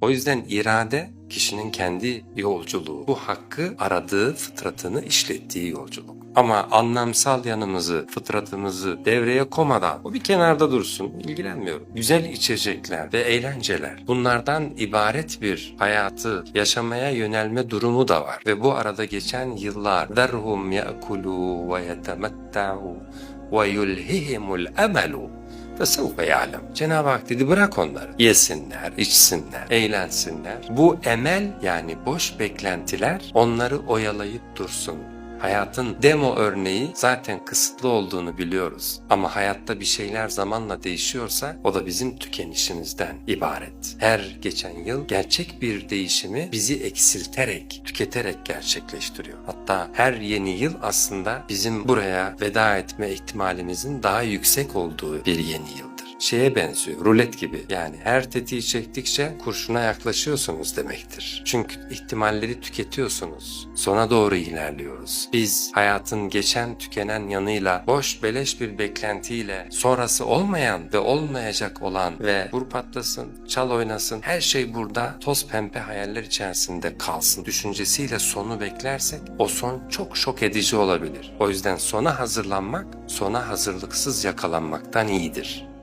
O yüzden irade kişinin kendi yolculuğu, bu hakkı aradığı fıtratını işlettiği yolculuk. Ama anlamsal yanımızı, fıtratımızı devreye komadan o bir kenarda dursun, ilgilenmiyorum. Güzel içecekler ve eğlenceler bunlardan ibaret bir hayatı yaşamaya yönelme durumu da var. Ve bu arada geçen yıllar derhum yakulu ve yetemettau ve Fesevufe ya'lem. Cenab-ı Hak dedi bırak onları. Yesinler, içsinler, eğlensinler. Bu emel yani boş beklentiler onları oyalayıp dursun. Hayatın demo örneği zaten kısıtlı olduğunu biliyoruz. Ama hayatta bir şeyler zamanla değişiyorsa o da bizim tükenişimizden ibaret. Her geçen yıl gerçek bir değişimi bizi eksilterek, tüketerek gerçekleştiriyor. Hatta her yeni yıl aslında bizim buraya veda etme ihtimalimizin daha yüksek olduğu bir yeni yıldır şeye benziyor. Rulet gibi. Yani her tetiği çektikçe kurşuna yaklaşıyorsunuz demektir. Çünkü ihtimalleri tüketiyorsunuz. Sona doğru ilerliyoruz. Biz hayatın geçen tükenen yanıyla boş beleş bir beklentiyle sonrası olmayan ve olmayacak olan ve vur patlasın, çal oynasın her şey burada toz pembe hayaller içerisinde kalsın düşüncesiyle sonu beklersek o son çok şok edici olabilir. O yüzden sona hazırlanmak sona hazırlıksız yakalanmaktan iyidir.